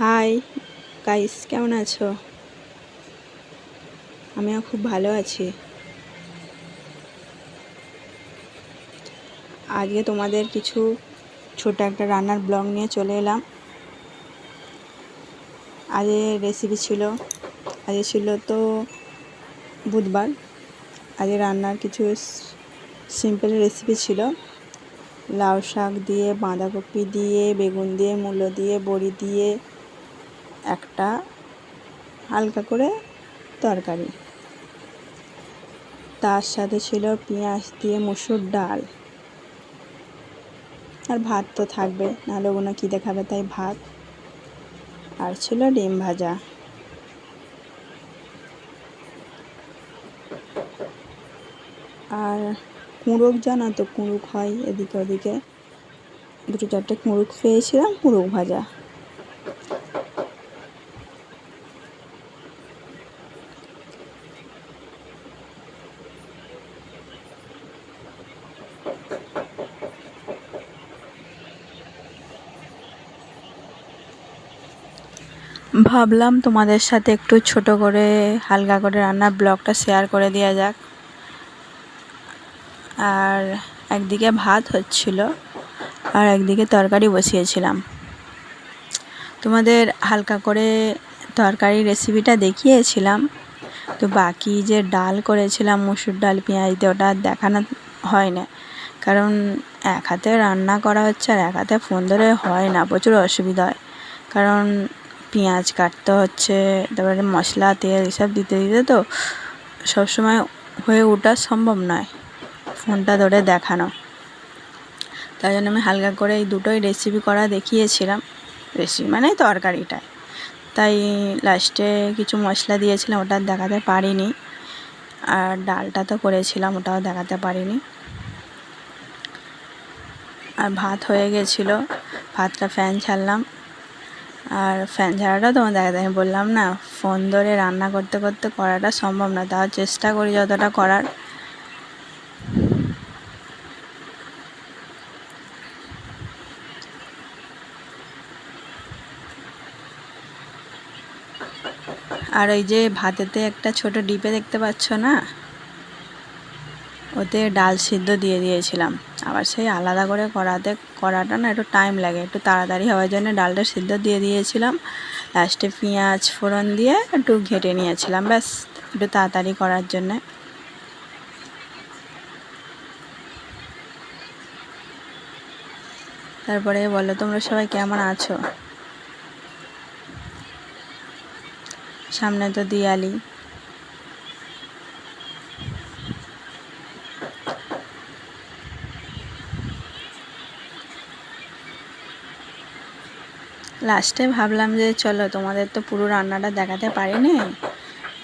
Hi guys কেমন আছো? আমিও খুব ভালো আছি। আজকে তোমাদের কিছু ছোট একটা রান্নার ব্লগ নিয়ে চলে এলাম। আজকে রেসিপি ছিল, আজকে ছিল তো বুধবার। আজকে রান্নার কিছু সিম্পল রেসিপি ছিল। লাউ শাক দিয়ে, বাঁধাকপি দিয়ে, বেগুন দিয়ে, মূলো দিয়ে, বড়ি দিয়ে একটা হালকা করে তরকারি। তার সাথে ছিল পেঁয়াজ দিয়ে মুসুর ডাল। আর ভাত তো থাকবে, নাহলে ওগুলো কী দেখাবে তাই ভাত। আর ছিল ডিম ভাজা। আর কুঁড়োক জানা তো কুঁড়ুক হয় এদিকে ওদিকে। দুটো চারটে কুঁড়ুক পেয়েছিলাম কুঁড়ুক ভাজা। ভাবলাম তোমাদের সাথে একটু ছোট করে, হালকা করে রান্নার ব্লগটা শেয়ার করে দেওয়া যাক। আর একদিকে ভাত হচ্ছিল, আর একদিকে তরকারি বসিয়েছিলাম। তোমাদের হালকা করে তরকারি রেসিপিটা দেখিয়েছিলাম, তো বাকি যে ডাল করেছিলাম, মুসুর ডাল, পেঁয়াজ দিয়ে ওটা দেখানো হয় না কারণ এক হাতে রান্না করা হচ্ছে আর এক হাতে ফোন ধরে হয় না, প্রচুর অসুবিধা হয়। কারণ পেঁয়াজ কাটতে হচ্ছে, তারপরে মশলা, তেল এসব দিতে দিতে তো সবসময় হয়ে ওঠা সম্ভব নয়, ফোনটা ধরে দেখানো। তাই জন্য আমি হালকা করে এই দুটোই রেসিপি করা দেখিয়েছিলাম রেসিপি মানে তরকারিটায় তাই লাস্টে কিছু মশলা দিয়েছিলাম, ওটা দেখাতে পারিনি। আর ডালটা তো করেছিলাম, ওটাও দেখাতে পারিনি। আর ভাত হয়ে গেছিল, ভাতটা ফ্যান ছাড়লাম। আর ফ্যান ছাড়াটাও তোমার দেখাতে। আমি বললাম না ফোন ধরে রান্না করতে করতে করাটা সম্ভব না, তাও চেষ্টা করি যতটা করার। আর ওই যে ভাতেতে একটা ছোট ডিপে দেখতে পাচ্ছ না? ওতে ডাল সিদ্ধ দিয়ে দিয়েছিলাম। আবার সেই আলাদা করে করাতে, করাটা না একটু টাইম লাগে, একটু তাড়াতাড়ি হওয়ার জন্য ডালটা সিদ্ধ দিয়ে দিয়েছিলাম। লাস্টে পেঁয়াজ ফোড়ন দিয়ে একটু ঘেটে নিয়েছিলাম, ব্যাস, একটু তাড়াতাড়ি করার জন্যে। তারপরে বলো তোমরা সবাই কেমন আছো? সামনে তো দিয়ালি। লাস্টে ভাবলাম যে চলো, তোমাদের তো পুরো রান্নাটা দেখাতে পারিনি।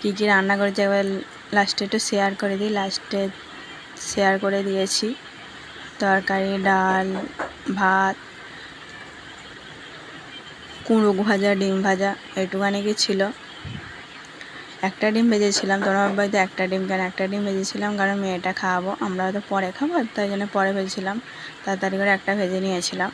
কী কী রান্না করেছি একবার লাস্টে একটু শেয়ার করে দিই। লাস্টে শেয়ার করে দিয়েছি। তরকারি, ডাল, ভাত কুঁড়ুক ভাজা, ডিম ভাজা এইটুখানি কি ছিল। একটা ডিম ভেজেছিলাম, তোমার বাড়িতে একটা ডিম কেন? একটা ডিম ভেজেছিলাম কারণ মেয়েটা খাওয়াবো আমরা হয়তো পরে খাব, তাই জন্য পরে ভেজেছিলাম। তাড়াতাড়ি করে একটা ভেজে নিয়েছিলাম।